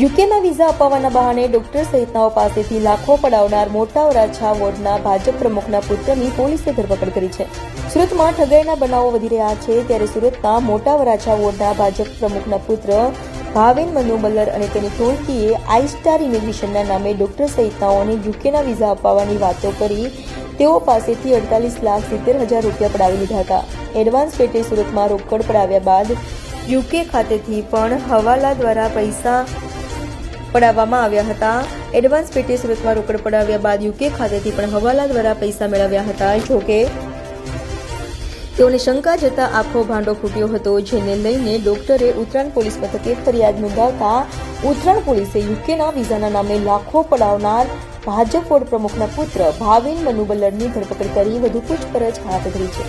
યુકેના visa અપાવવાના બહાને doctor સહિતનાઓ પાસેથી લાખો પડાવનાર મોટા વરાછા વોર્ડના ભાજપ પ્રમુખના પુત્રની પોલીસે ધરપકડ કરી છે. સુરતમાં ઠગાઈના બનાવો વધી રહ્યા છે, ત્યારે સુરતના મોટા વરાછા વોર્ડના ભાજપ પ્રમુખના પુત્ર ભાવેન મનુ અને તેની ટોળકીએ આઈ સ્ટાર ઇમિગ્રેશનના નામે ડોક્ટર સહિતનાઓને યુકેના વિઝા અપાવવાની વાતો કરી તેઓ પાસેથી અડતાલીસ લાખ સિત્તેર હજાર રૂપિયા પડાવી લીધા હતા. એડવાન્સ પેટે સુરતમાં રોકડ પડાવ્યા બાદ યુકે ખાતેથી પણ હવાલા દ્વારા પૈસા પડાવવામાં આવ્યા હતા. એડવાન્સ પેટે સુરતમાં રોકડ પડાવ્યા બાદ યુકે ખાતેથી પણ હવાલા દ્વારા પૈસા મેળવ્યા હતા. જોકે તેઓને શંકા જતા આખો ભાંડો ફૂટ્યો હતો, જેને લઈને ડોક્ટરે ઉત્તરાયણ પોલીસ મથકે ફરિયાદ નોંધાવતા ઉત્તરાયણ પોલીસે યુકેના વિઝાના નામે લાખો પડાવનાર ભાજપ બોર્ડ પ્રમુખના પુત્ર ભાવિન મનુબલ્લરની ધરપકડ કરી વધુ પૂછપરછ હાથ ધરી છે.